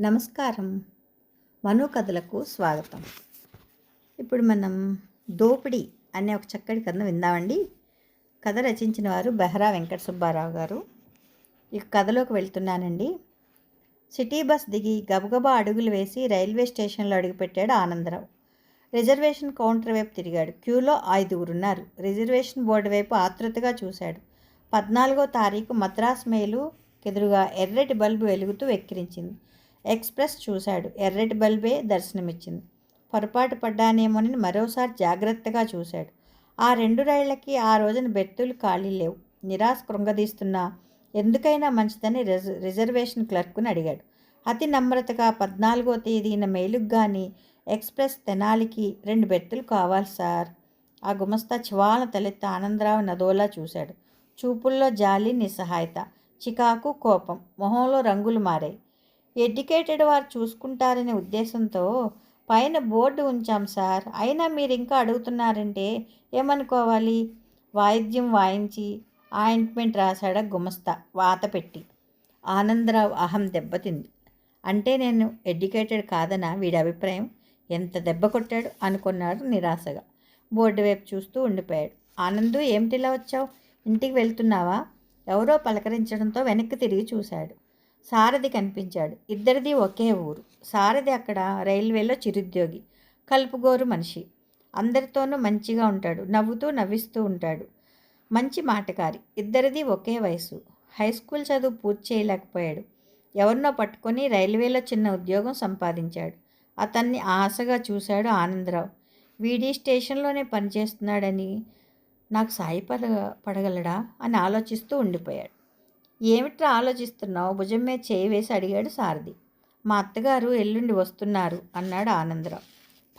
నమస్కారం. మను కథలకు స్వాగతం. ఇప్పుడు మనం దోపిడి అనే ఒక చక్కటి కథను విందామండి. కథ రచించిన వారు బెహరా వెంకట సుబ్బారావు గారు. ఈ కథలోకి వెళ్తున్నానండి. సిటీ బస్ దిగి గబగబా అడుగులు వేసి రైల్వే స్టేషన్లో అడుగుపెట్టాడు ఆనందరావు. రిజర్వేషన్ కౌంటర్ వైపు తిరిగాడు. క్యూలో ఐదుగురున్నారు. రిజర్వేషన్ బోర్డు వైపు ఆతృతగా చూశాడు. పద్నాలుగో తారీఖు మద్రాస్ మేలు ఎదురుగా ఎర్రటి బల్బు వెలుగుతూ వెక్కిరించింది. ఎక్స్ప్రెస్ చూశాడు. ఎర్రటి బల్బే దర్శనమిచ్చింది. పొరపాటు పడ్డానేమోనని మరోసారి జాగ్రత్తగా చూశాడు. ఆ రెండు రైళ్ళకి ఆ రోజున బెత్తులు ఖాళీ లేవు. నిరాశ కృంగదీస్తున్నా ఎందుకైనా మంచిదని రిజ రిజర్వేషన్ క్లర్క్ని అడిగాడు. అతి నమ్రతగా పద్నాలుగో తేదీన మేలుకు కానీ ఎక్స్ప్రెస్ తెనాలికి రెండు బెత్తులు కావాలి సార్. ఆ గుమస్తా చివాల తలెత్తి ఆనందరావు నదోలా చూశాడు. చూపుల్లో జాలి నిస్సహాయత చికాకు కోపం మొహంలో రంగులు మారాయి. ఎడ్యుకేటెడ్ వారు చూసుకుంటారనే ఉద్దేశంతో పైన బోర్డు ఉంచాం సార్. అయినా మీరు ఇంకా అడుగుతున్నారంటే ఏమనుకోవాలి? వాయిద్యం వాయించి ఆయింట్మెంట్ రాశాడ గుమస్తా వాత పెట్టి. ఆనందరావు అహం దెబ్బతింది అంటే నేను ఎడ్యుకేటెడ్ కాదనా వీడి అభిప్రాయం? ఎంత దెబ్బ కొట్టాడు అనుకున్నాడు నిరాశగా. బోర్డు వైపు చూస్తూ ఉండిపోయాడు. ఆనందు ఏమిటిలా వచ్చావు? ఇంటికి వెళ్తున్నావా? ఎవరో పలకరించడంతో వెనక్కి తిరిగి చూశాడు. సారథి కనిపించాడు. ఇద్దరిది ఒకే ఊరు. సారథి అక్కడ రైల్వేలో చిరుద్యోగి కలుపుగోరు మనిషి. అందరితోనూ మంచిగా ఉంటాడు. నవ్వుతూ నవ్విస్తూ ఉంటాడు. మంచి మాటకారి. ఇద్దరిది ఒకే వయసు హై స్కూల్ చదువు పూర్తి చేయలేకపోయాడు. ఎవరినో పట్టుకొని రైల్వేలో చిన్న ఉద్యోగం సంపాదించాడు. అతన్ని ఆశగా చూశాడు ఆనందరావు. వీడి స్టేషన్లోనే పనిచేస్తున్నాడని నాకు సాయి పడ పడగలడా? అని ఆలోచిస్తూ ఉండిపోయాడు. ఏమిట్రా ఆలోచిస్తున్నావు? భుజం మీద చేయి వేసి అడిగాడు సారథి. మా అత్తగారు ఎల్లుండి వస్తున్నారు అన్నాడు ఆనందరావు.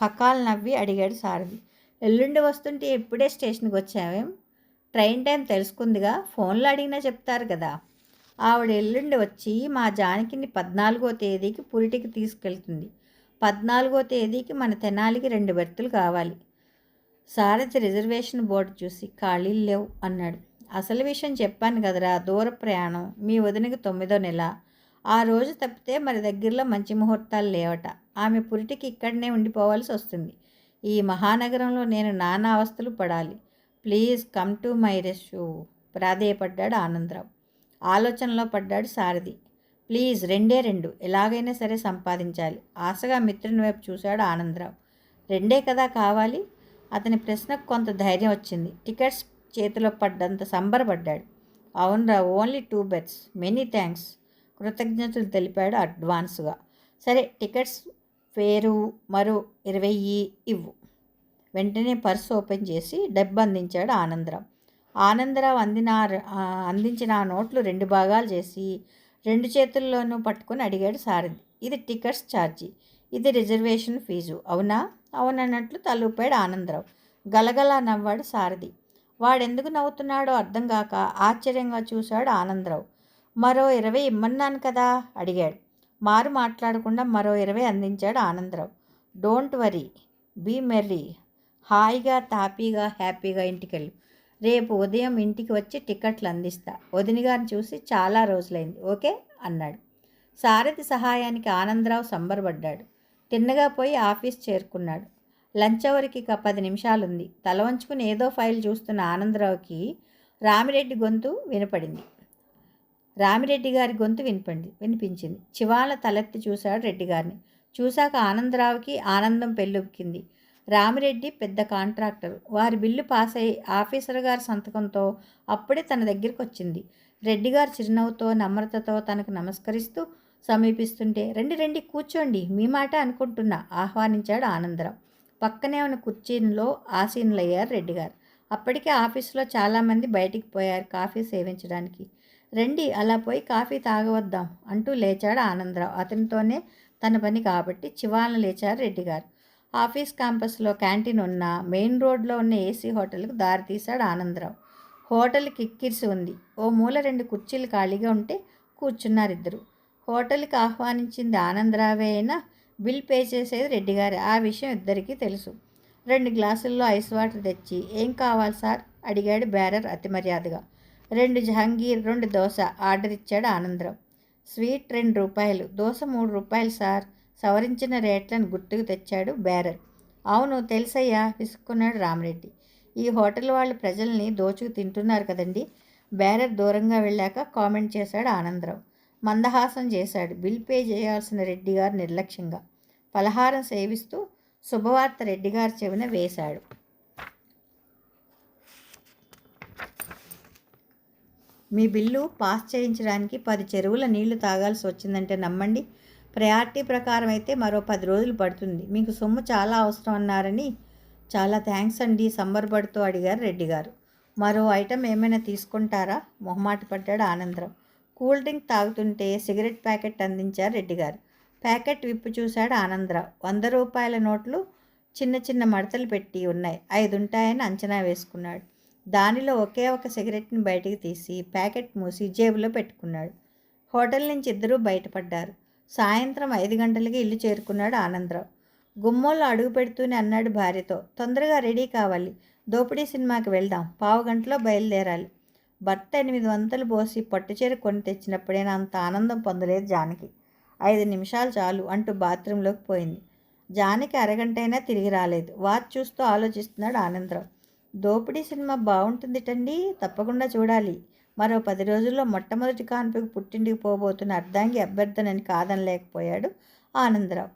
పక్కాలు నవ్వి అడిగాడు సారథి. ఎల్లుండి వస్తుంటే ఎప్పుడే స్టేషన్కి వచ్చావేం? Train time తెలుసుకుందిగా. ఫోన్లో అడిగినా చెప్తారు కదా. ఆవిడ ఎల్లుండి వచ్చి మా జానకిని పద్నాలుగో తేదీకి పురిటికి తీసుకెళ్తుంది. పద్నాలుగో తేదీకి మన తెనాలికి రెండు బెర్తులు కావాలి. సారథి రిజర్వేషన్ బోర్డు చూసి ఖాళీలు లేవు అన్నాడు. అసలు విషయం చెప్పాను కదరా దూర ప్రయాణం. మీ వదినకి తొమ్మిదో నెల. ఆ రోజు తప్పితే మరి దగ్గరలో మంచి ముహూర్తాలు లేవట. ఆమె పురిటికి ఇక్కడనే ఉండిపోవాల్సి వస్తుంది. ఈ మహానగరంలో నేను నానా అవస్థలు పడాలి. Please come to my rescue ప్రాధేయపడ్డాడు Anandarao. ఆలోచనలో పడ్డాడు సారథి. ప్లీజ్ రెండే రెండు. ఎలాగైనా సరే సంపాదించాలి. ఆశగా మిత్రుని వైపు చూశాడు ఆనందరావు. రెండే కదా కావాలి? అతని ప్రశ్నకు కొంత ధైర్యం వచ్చింది. టికెట్స్ చేతిలో పడ్డంత సంబరపడ్డాడు. అవునరా only two beds many thanks కృతజ్ఞతలు తెలిపాడు అడ్వాన్స్గా. సరే టికెట్స్ పేరు మరో ఇరవై ఇవ్వు. వెంటనే పర్స్ ఓపెన్ చేసి డబ్బు అందించాడు ఆనందరావు. ఆనందరావు అందిన అందించిన ఆ నోట్లు రెండు భాగాలు చేసి రెండు చేతుల్లోనూ పట్టుకొని అడిగాడు సారథి. ఇది టికెట్స్ ఛార్జీ ఇది రిజర్వేషన్ ఫీజు అవునా? అవునన్నట్లు తలూపాడు ఆనందరావు. గలగలా నవ్వాడు సారథి. వాడెందుకు నవ్వుతున్నాడో అర్థం కాక ఆశ్చర్యంగా చూశాడు ఆనందరావు. మరో ఇరవై ఇమ్మన్నాను కదా? అడిగాడు. మారు మాట్లాడకుండా మరో ఇరవై అందించాడు Anandarao. Don't worry. Be merry. హాయిగా తాపీగా హ్యాపీగా ఇంటికెళ్ళు. రేపు ఉదయం ఇంటికి వచ్చి టికెట్లు అందిస్తా. వదిని గారిని చూసి చాలా రోజులైంది. ఓకే? అన్నాడు. సారథి సహాయానికి ఆనందరావు సంబరపడ్డాడు. తిన్నగా పోయి ఆఫీస్ చేరుకున్నాడు. లంచ్ అవర్కి ఇక పది నిమిషాలుంది. తల వంచుకుని ఏదో ఫైల్ చూస్తున్న ఆనందరావుకి రామిరెడ్డి గొంతు వినపడింది. రామిరెడ్డి గారి గొంతు వినపడింది వినిపించింది. చివాల తలెత్తి చూశాడు రెడ్డి గారిని. చూశాక ఆనందరావుకి ఆనందం పెళ్ళుక్కింది. రామిరెడ్డి పెద్ద కాంట్రాక్టర్. వారి బిల్లు పాస్ అయ్యి ఆఫీసర్ గారి సంతకంతో అప్పుడే తన దగ్గరికి వచ్చింది రెడ్డి గారు చిరునవ్వుతో నమ్రతతో తనకు నమస్కరిస్తూ సమీపిస్తుంటే రండి రండి కూర్చోండి మీ మాట అనుకుంటున్నా ఆహ్వానించాడు ఆనందరావు. పక్కనే ఉన్న కుర్చీలో ఆసీనులయ్యారు రెడ్డి గారు. అప్పటికే ఆఫీసులో చాలామంది బయటికి పోయారు కాఫీ సేవించడానికి. రండి అలా పోయి కాఫీ తాగవద్దాం అంటూ లేచాడు ఆనందరావు. అతనితోనే తన పని కాబట్టి చివాలను లేచారు రెడ్డి గారు. ఆఫీస్ క్యాంపస్లో క్యాంటీన్ ఉన్న మెయిన్ రోడ్లో ఉన్న ఏసీ హోటల్కి దారి తీశాడు ఆనందరావు. హోటల్ కిక్కిరిసి ఉంది. ఓ మూల రెండు కుర్చీలు ఖాళీగా ఉంటే కూర్చున్నారు ఇద్దరు హోటల్కి ఆహ్వానించింది ఆనందరావే అయినా బిల్ పే చేసేది రెడ్డి గారు. ఆ విషయం ఇద్దరికీ తెలుసు. రెండు గ్లాసుల్లో ఐస్ వాటర్ తెచ్చి ఏం కావాలి సార్? అడిగాడు బ్యారర్ అతి మర్యాదగా. రెండు జహంగీర్ రెండు దోశ ఆర్డర్ ఇచ్చాడు ఆనందరావు. స్వీట్ రెండు రూపాయలు దోశ మూడు రూపాయలు సార్. సవరించిన రేట్లను గుర్తుకు తెచ్చాడు బ్యారర్. అవును తెలుసయ్యా విసుక్కున్నాడు రామరెడ్డి. ఈ హోటల్ వాళ్ళు ప్రజల్ని దోచుకు తింటున్నారు కదండి. బ్యారర్ దూరంగా వెళ్ళాక కామెంట్ చేశాడు ఆనందరావు. మందహాసం చేశాడు. బిల్ పే చేయాల్సిన రెడ్డి గారు నిర్లక్ష్యంగా. పలహారం సేవిస్తూ శుభవార్త రెడ్డిగారి చెవిన వేశాడు. మీ బిల్లు పాస్ చేయించడానికి పది చెరువుల నీళ్ళు తాగాల్సి వచ్చిందంటే నమ్మండి. ప్రయారిటీ ప్రకారం అయితే మరో పది రోజులు పడుతుంది. మీకు సొమ్ము చాలా అవసరం అన్నారని చాలా థ్యాంక్స్ అండి సంబరపడుతూ అడిగారు రెడ్డి గారు. మరో ఐటెం ఏమైనా తీసుకుంటారా? మొహమాట పడ్డాడు ఆనందరావు. కూల్ డ్రింక్ తాగుతుంటే సిగరెట్ ప్యాకెట్ అందించారు రెడ్డి గారు. ప్యాకెట్ విప్పు చూశాడు ఆనందరావు. వంద రూపాయల నోట్లు చిన్న చిన్న మడతలు పెట్టి ఉన్నాయి. ఐదు ఉంటాయని అంచనా వేసుకున్నాడు. దానిలో ఒకే ఒక సిగరెట్ని బయటికి తీసి ప్యాకెట్ మూసి జేబులో పెట్టుకున్నాడు. హోటల్ నుంచి ఇద్దరూ బయటపడ్డారు. సాయంత్రం ఐదు గంటలకి ఇల్లు చేరుకున్నాడు ఆనందరావు. గుమ్మోళ్ళు అడుగు పెడుతూనే అన్నాడు భార్యతో తొందరగా రెడీ కావాలి. దోపిడీ సినిమాకి వెళ్దాం. పావు గంటలో బయలుదేరాలి. భర్త ఎనిమిది వందలు పోసి పట్టుచీర కొని తెచ్చినప్పుడైనా అంత ఆనందం పొందలేదు జానకి. ఐదు నిమిషాలు చాలు అంటూ బాత్రూంలోకి పోయింది. జానకి అరగంటైనా తిరిగి రాలేదు. వాచ్ చూస్తూ ఆలోచిస్తున్నాడు ఆనందరావు. దోపిడీ సినిమా బాగుంటుందిటండి తప్పకుండా చూడాలి. మరో పది రోజుల్లో మొట్టమొదటి కాన్పుకి పుట్టింటికి పోబోతున్న అర్ధాంగి అభ్యర్థనని కాదనలేకపోయాడు ఆనందరావు.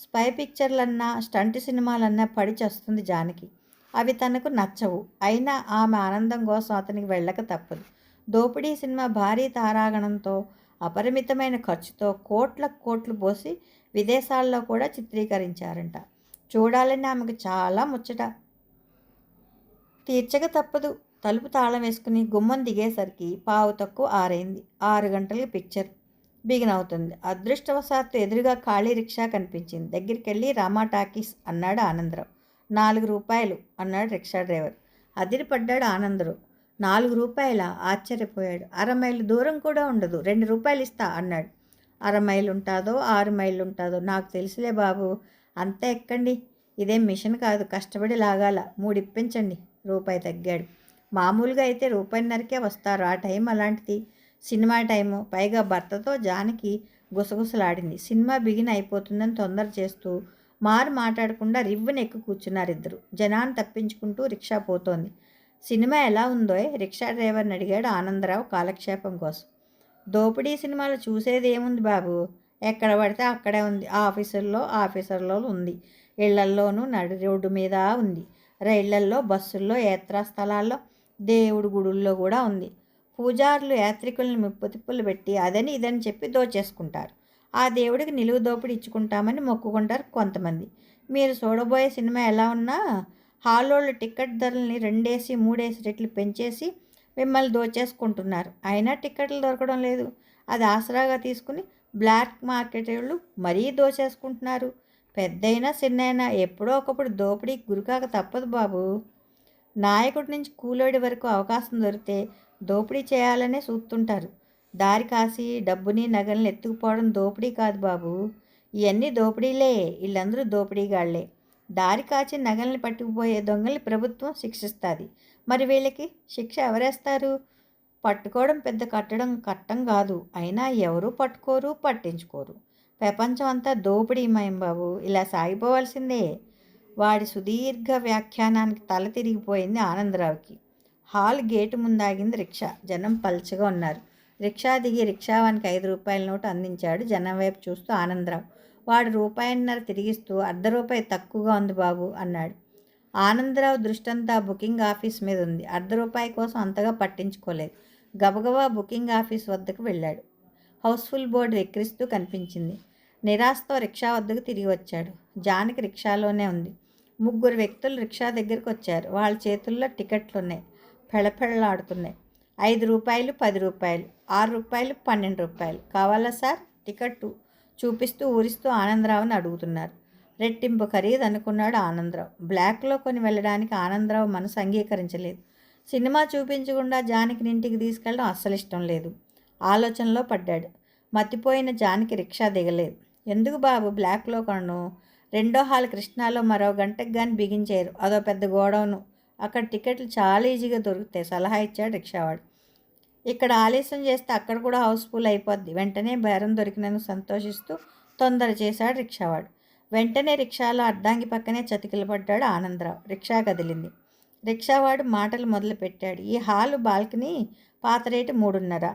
స్పై పిక్చర్లన్నా స్టంట్ సినిమాలన్నా పడిచొస్తుంది జానకి. అవి తనకు నచ్చవు. అయినా ఆమె ఆనందం కోసం అతనికి వెళ్ళక తప్పదు. దోపిడీ సినిమా భారీ తారాగణంతో అపరిమితమైన ఖర్చుతో కోట్ల కోట్లు పోసి విదేశాల్లో కూడా చిత్రీకరించారంట. చూడాలని ఆమెకు చాలా ముచ్చట. తీర్చక తప్పదు. తలుపు తాళం వేసుకుని గుమ్మం దిగేసరికి పావు తక్కువ ఆరైంది. ఆరు గంటలకి పిక్చర్ బిగిన్ అవుతుంది అదృష్టవశాత్తు ఎదురుగా ఖాళీ రిక్షా కనిపించింది. దగ్గరికి వెళ్ళి రామా టాకీస్ అన్నాడు ఆనందరావు. నాలుగు రూపాయలు అన్నాడు రిక్షా డ్రైవర్. అదిరిపడ్డాడు ఆనందరావు. నాలుగు రూపాయల? ఆశ్చర్యపోయాడు. అర మైలు దూరం కూడా ఉండదు. రెండు రూపాయలు ఇస్తా అన్నాడు. అర మైలు ఉంటుందో ఆరు మైలు ఉంటుందో నాకు తెలుసులే బాబు. అంతా ఎక్కండి. ఇదేం మిషన్ కాదు. కష్టపడి లాగాల. మూడిప్పించండి. రూపాయి తగ్గాడు. మామూలుగా అయితే రూపాయిన్నరకే వస్తారు. ఆ టైం అలాంటిది. Cinema time. పైగా భర్తతో జానకి గుసగుసలాడింది. సినిమా బిగిన్ అయిపోతుందని తొందర చేస్తూ మారు మాట్లాడకుండా రివ్వుని ఎక్కు కూర్చున్నారు ఇద్దరు జనాన్ని తప్పించుకుంటూ రిక్షా పోతోంది. సినిమా ఎలా ఉందో రిక్షా డ్రైవర్ని అడిగాడు ఆనందరావు కాలక్షేపం కోసం. దోపిడీ సినిమాలు చూసేది ఏముంది బాబు? ఎక్కడ పడితే అక్కడే ఉంది. ఆఫీసుల్లో ఆఫీసర్లో ఉంది. ఇళ్ళల్లోనూ నడి రోడ్డు మీద ఉంది. రైళ్ళల్లో బస్సుల్లో యాత్రా స్థలాల్లో దేవుడి గుడుల్లో కూడా ఉంది. పూజారులు యాత్రికులను ముప్పుతిప్పులు పెట్టి అదని ఇదని చెప్పి దోచేసుకుంటారు. ఆ దేవుడికి నిలువు దోపిడి ఇచ్చుకుంటామని మొక్కుకుంటారు కొంతమంది. మీరు చూడబోయే సినిమా ఎలా ఉన్నా హాలోళ్ళు టికెట్ ధరల్ని రెండేసి మూడేసి రెట్లు పెంచేసి మిమ్మల్ని దోచేసుకుంటున్నారు. అయినా టికెట్లు దొరకడం లేదు. అది ఆసరాగా తీసుకుని బ్లాక్ మార్కెట్ వాళ్ళు మరీ దోచేసుకుంటున్నారు. పెద్దయినా చిన్నైనా ఎప్పుడో ఒకప్పుడు దోపిడీకి గురికాక తప్పదు బాబు. నాయకుడి నుంచి కూలోడి వరకు అవకాశం దొరికితే దోపిడీ చేయాలనే చూస్తుంటారు దారి కాసి డబ్బుని నగల్ని ఎత్తుకుపోవడం దోపిడీ కాదు బాబు. ఇవన్నీ దోపిడీలే. వీళ్ళందరూ దోపిడీగాళ్ళే దారి కాచి నగల్ని పట్టుకుపోయే దొంగల్ని ప్రభుత్వం శిక్షిస్తుంది. మరి వీళ్ళకి శిక్ష ఎవరేస్తారు? పట్టుకోవడం పెద్ద కట్టడం కట్టం కాదు. అయినా ఎవరూ పట్టుకోరు పట్టించుకోరు. ప్రపంచం అంతా దోపిడీమయం బాబు. ఇలా సాగిపోవాల్సిందే. వాడి సుదీర్ఘ వ్యాఖ్యానానికి తల తిరిగిపోయింది ఆనందరావుకి. హాల్ గేటు ముందాగింది రిక్షా. జనం పల్చగా ఉన్నారు. రిక్షా దిగి రిక్షావానికి ఐదు రూపాయల నోటు అందించాడు జనం వైపు చూస్తూ ఆనందరావు. వాడు రూపాయిన్నర తిరిగిస్తూ అర్ధ రూపాయి తక్కువగా ఉంది బాబు అన్నాడు. ఆనందరావు దృష్టంతా బుకింగ్ ఆఫీస్ మీద ఉంది అర్ధ రూపాయి కోసం అంతగా పట్టించుకోలేదు. గబగబా బుకింగ్ ఆఫీస్ వద్దకు వెళ్ళాడు. హౌస్ఫుల్ బోర్డు ఎక్కిరిస్తూ కనిపించింది. నిరాశతో రిక్షా వద్దకు తిరిగి వచ్చాడు. జానకి రిక్షాలోనే ఉంది. ముగ్గురు వ్యక్తులు రిక్షా దగ్గరికి వచ్చారు. వాళ్ళ చేతుల్లో టికెట్లు ఉన్నాయి పెళపెళలాడుతున్నాయి. ఐదు రూపాయలు పది రూపాయలు ఆరు రూపాయలు పన్నెండు రూపాయలు. కావాలా సార్? టికెట్టు. చూపిస్తూ ఊరిస్తూ ఆనందరావుని అడుగుతున్నారు. రెట్టింపు ఖరీదు అనుకున్నాడు ఆనందరావు. బ్లాక్లో కొని వెళ్ళడానికి ఆనందరావు మనసు అంగీకరించలేదు. సినిమా చూపించకుండా జానకిని ఇంటికి తీసుకెళ్ళడం అస్సలు ఇష్టం లేదు. ఆలోచనలో పడ్డాడు. మతిపోయిన జానకి రిక్షా దిగలేదు. ఎందుకు బాబు బ్లాక్లో కొనను? రెండో హాల్ కృష్ణాలో మరో గంటకు కానీ బిగించారు అదో పెద్ద గోడౌను. అక్కడ టికెట్లు చాలా ఈజీగా దొరుకుతాయి సలహా ఇచ్చాడు రిక్షావాడు. ఇక్కడ ఆలస్యం చేస్తే అక్కడ కూడా హౌస్ఫుల్ అయిపోద్ది. వెంటనే బేరం దొరికినందుకు సంతోషిస్తూ తొందర చేశాడు రిక్షావాడు. వెంటనే రిక్షాలో అర్ధాంగి పక్కనే చతికిల పడ్డాడు ఆనందరావు. రిక్షా కదిలింది. రిక్షావాడు మాటలు మొదలుపెట్టాడు. ఈ హాలు బాల్కనీ పాత రేటు మూడున్నర.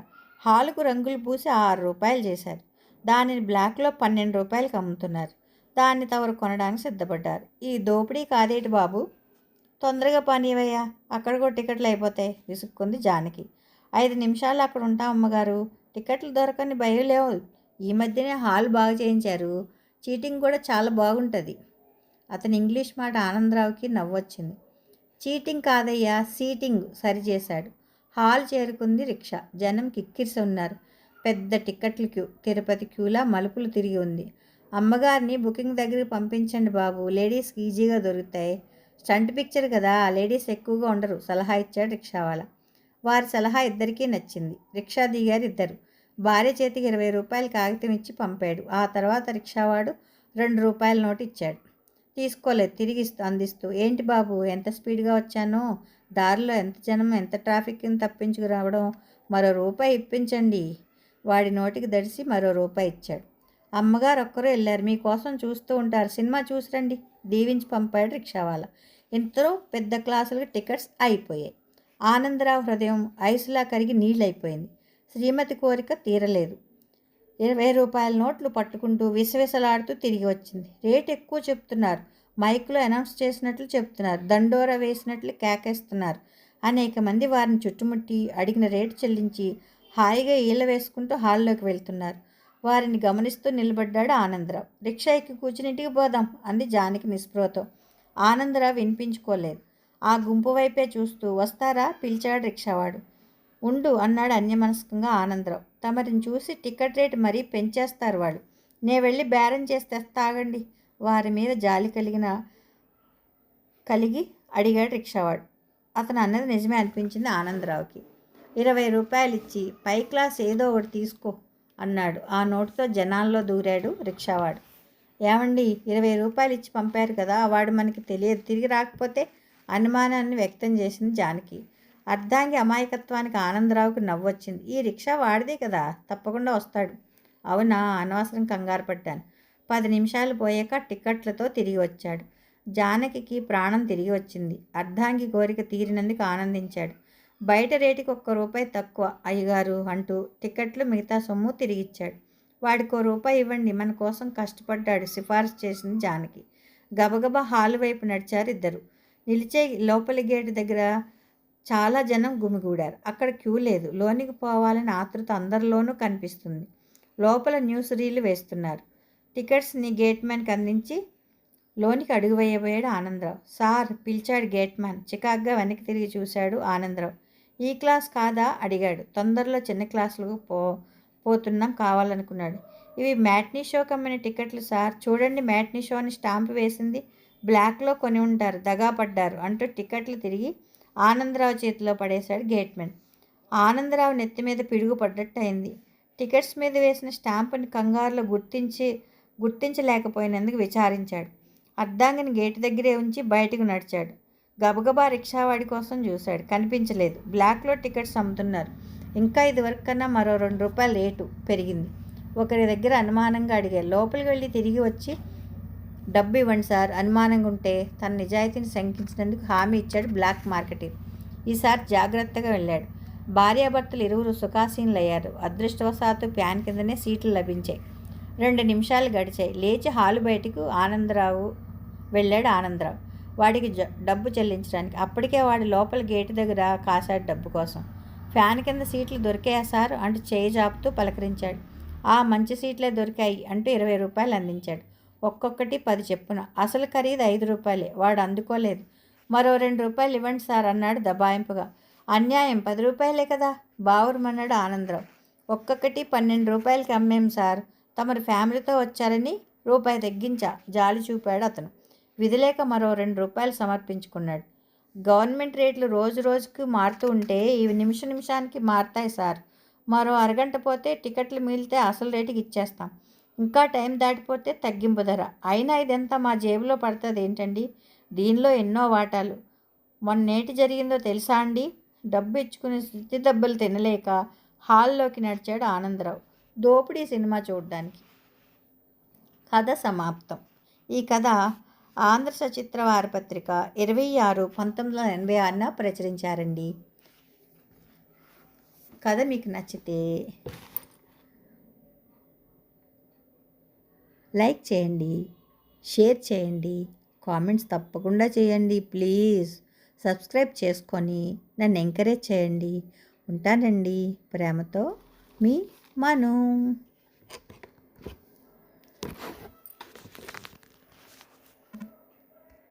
హాలుకు రంగులు పూసి ఆరు రూపాయలు చేశారు. దానిని బ్లాక్లో పన్నెండు రూపాయలకు అమ్ముతున్నారు. దాన్ని తవరు కొనడానికి సిద్ధపడ్డారు. ఈ దోపిడీ కాదేటి బాబు? తొందరగా పనివయ్యా అక్కడ కూడా టికెట్లు అయిపోతాయి. విసుక్కుంది జానకి. ఐదు నిమిషాలు అక్కడ ఉంటాం అమ్మగారు. టికెట్లు దొరకని భయం లేవు. ఈ మధ్యనే హాల్ బాగా చేయించారు. చీటింగ్ కూడా చాలా బాగుంటుంది. అతని ఇంగ్లీష్ మాట ఆనందరావుకి నవ్వొచ్చింది. చీటింగ్ కాదయ్యా సీటింగ్ సరిచేశాడు. హాల్ చేరుకుంది రిక్షా. జనం కిక్కిరిసి ఉన్నారు పెద్ద టిక్కెట్లు క్యూ తిరుపతి క్యూలా మలుపులు తిరిగి ఉంది. అమ్మగారిని బుకింగ్ దగ్గరికి పంపించండి బాబు. లేడీస్కి ఈజీగా దొరుకుతాయి. స్టంట్ పిక్చర్ కదా లేడీస్ ఎక్కువగా ఉండరు. సలహా ఇచ్చాడు రిక్షావాలా. వారి సలహా ఇద్దరికీ నచ్చింది. రిక్షా దిగారు ఇద్దరు భార్య చేతికి ఇరవై రూపాయలు కాగితం ఇచ్చి పంపాడు. ఆ తర్వాత రిక్షావాడు రెండు రూపాయల నోటు ఇచ్చాడు తీసుకోలేదు. తిరిగి అందిస్తూ ఏంటి బాబు ఎంత స్పీడ్గా వచ్చానో? దారిలో ఎంత జనం ఎంత ట్రాఫిక్ని తప్పించుకురావడం? మరో రూపాయి ఇప్పించండి. వాడి నోటికి దడిసి మరో రూపాయి ఇచ్చాడు. అమ్మగారు ఒక్కరూ వెళ్ళారు మీకోసం చూస్తూ ఉంటారు. సినిమా చూసిరండి. దీవించి పంపాడు రిక్షావాల. ఇంతలో పెద్ద క్లాసులకు టికెట్స్ అయిపోయాయి. ఆనందరావు హృదయం ఐసులా కరిగి నీళ్ళైపోయింది. శ్రీమతి కోరిక తీరలేదు. ఇరవై రూపాయల నోట్లు పట్టుకుంటూ విసవిసలాడుతూ తిరిగి వచ్చింది. రేట్ ఎక్కువ చెప్తున్నారు. మైక్లో అనౌన్స్ చేసినట్లు చెప్తున్నారు. దండోర వేసినట్లు కేకేస్తున్నారు. అనేక మంది వారిని చుట్టుముట్టి అడిగిన రేటు చెల్లించి హాయిగా ఈల వేసుకుంటూ హాల్లోకి వెళ్తున్నారు. వారిని గమనిస్తూ నిలబడ్డాడు ఆనందరావు. రిక్షా ఎక్కి కూర్చుని ఇంటికి పోదాం అంది జానకి నిస్పృహతో. ఆనందరావు వినిపించుకోలేదు. ఆ గుంపు వైపే చూస్తూ వస్తారా? పిలిచాడు రిక్షావాడు. ఉండు అన్నాడు అన్యమనస్కంగా ఆనందరావు. తమరిని చూసి టికెట్ రేటు మరీ పెంచేస్తారు వాళ్ళు. నే వెళ్ళి బేరం చేసి తెస్తాగండి వారి మీద జాలి కలిగిన కలిగి అడిగాడు రిక్షావాడు. అతను అన్నది నిజమే అనిపించింది ఆనందరావుకి. ఇరవై రూపాయలు ఇచ్చి పై క్లాస్ ఏదో ఒకటి తీసుకో అన్నాడు. ఆ నోటుతో జనాల్లో దూరాడు రిక్షావాడు. ఏమండి? ఇరవై రూపాయలు ఇచ్చి పంపారు కదా వాడు మనకి తెలియదు. తిరిగి రాకపోతే అనుమానాన్ని వ్యక్తం చేసింది జానకి. అర్ధాంగి అమాయకత్వానికి ఆనందరావుకి నవ్వొచ్చింది. ఈ రిక్షా వాడిదే కదా తప్పకుండా వస్తాడు. అవునా అనవసరం కంగారు పడ్డాను. పది నిమిషాలు పోయాక టిక్కెట్లతో తిరిగి వచ్చాడు. జానకి ప్రాణం తిరిగి వచ్చింది. అర్ధాంగి కోరిక తీరినందుకు ఆనందించాడు. బయట రేటుకి ఒక్క రూపాయి తక్కువ అయ్యగారు అంటూ టికెట్లు మిగతా సొమ్ము తిరిగిచ్చాడు వాడికో రూపాయి ఇవ్వండి మన కోసం కష్టపడ్డాడు సిఫార్సు చేసింది జానకి. గబగబా హాలు వైపు నడిచారు ఇద్దరు. నిలిచే లోపలి గేటు దగ్గర చాలా జనం గుమిగూడారు. అక్కడ క్యూ లేదు. లోనికి పోవాలని ఆతృత అందరిలోనూ కనిపిస్తుంది. లోపల న్యూస్ రీలు వేస్తున్నారు. టికెట్స్ని గేట్ మ్యాన్కి అందించి లోనికి అడుగు వేయబోయాడు ఆనందరావు. సార్ పిలిచాడు గేట్ మ్యాన్. చికాగ్గా వెనక్కి తిరిగి చూశాడు ఆనందరావు. ఈ క్లాస్ కాదా? అడిగాడు. తొందరలో చిన్న క్లాసులకు పో పోతున్నాం కావాలనుకున్నాడు. ఇవి మ్యాట్నీ షో కమ్మిన టికెట్లు సార్. చూడండి మ్యాట్నీ షో అని స్టాంప్ వేసింది. బ్లాక్లో కొని ఉంటారు దగా పడ్డారు అంటూ టికెట్లు తిరిగి ఆనందరావు చేతిలో పడేశాడు గేట్మెన్ ఆనందరావు నెత్తి మీద పిడుగుపడ్డట్టు అయింది టికెట్స్ మీద వేసిన స్టాంపుని కంగారులో గుర్తించి గుర్తించలేకపోయినందుకు విచారించాడు. అర్ధాంగిని గేటు దగ్గరే ఉంచి బయటకు నడిచాడు. గబగబా రిక్షావాడి కోసం చూశాడు. కనిపించలేదు. బ్లాక్లో టికెట్స్ అమ్ముతున్నారు. ఇంకా ఇది వరకు కన్నా మరో రెండు రూపాయలు రేటు పెరిగింది. ఒకరి దగ్గర అనుమానంగా అడిగారు. లోపలికి వెళ్ళి తిరిగి వచ్చి డబ్బు ఇవ్వండి సార్. అనుమానంగా ఉంటే తన నిజాయితీని శంకించినందుకు హామీ ఇచ్చాడు బ్లాక్ మార్కెటింగ్. ఈసారి జాగ్రత్తగా వెళ్ళాడు. భార్యాభర్తలు ఇరువురు సుఖాసీనులు అయ్యారు అదృష్టవశాత్తు ప్యాన్ కిందనే సీట్లు లభించాయి. రెండు నిమిషాలు గడిచాయి. లేచి హాలు బయటకు ఆనందరావు వెళ్ళాడు ఆనందరావు. వాడికి జ డబ్బు చెల్లించడానికి. అప్పటికే వాడి లోపల గేటు దగ్గర కాశాడు డబ్బు కోసం. ఫ్యాన్ కింద సీట్లు దొరికాయా సార్? అంటూ చేయి జాపుతూ పలకరించాడు. ఆ మంచి సీట్లే దొరికాయి అంటూ ఇరవై రూపాయలు అందించాడు. ఒక్కొక్కటి పది చెప్పున. అసలు ఖరీదు ఐదు రూపాయలే. వాడు అందుకోలేదు. మరో రెండు రూపాయలు ఇవ్వండి సార్ అన్నాడు దబాయింపుగా. అన్యాయం. పది రూపాయలే కదా. బావురమన్నాడు ఆనందరావు. ఒక్కొక్కటి పన్నెండు రూపాయలకి అమ్మేం సార్? తమరు ఫ్యామిలీతో వచ్చారని రూపాయి తగ్గించా. జాలి చూపాడు అతను. విధిలేక మరో రెండు రూపాయలు సమర్పించుకున్నాడు. గవర్నమెంట్ రేట్లు రోజు రోజుకి మారుతూ ఉంటే ఇవి నిమిష నిమిషానికి మారుతాయి సార్. మరో అరగంట పోతే టికెట్లు మిగిలితే అసలు రేటుకి ఇచ్చేస్తాం. ఇంకా టైం దాటిపోతే తగ్గింపు ధర. అయినా ఇదంతా మా జేబులో పడుతుంది ఏంటండి? దీనిలో ఎన్నో వాటాలు. మొన్నేటి జరిగిందో తెలుసా అండి? డబ్బు ఇచ్చుకుని స్థితి దెబ్బలు తినలేక హాల్లోకి నడిచాడు ఆనందరావు. దోపిడీ సినిమా చూడడానికి. కథ సమాప్తం. ఈ కథ ఆంధ్ర సచిత్ర వారపత్రిక ఇరవై ఆరు పంతొమ్మిది వందల ఎనభై ఆరున ప్రచురించారండి. కథ మీకు నచ్చితే లైక్ చేయండి షేర్ చేయండి కామెంట్స్ తప్పకుండా చేయండి ప్లీజ్. సబ్స్క్రైబ్ చేసుకొని నన్ను ఎంకరేజ్ చేయండి. ఉంటానండి ప్రేమతో మీ మను.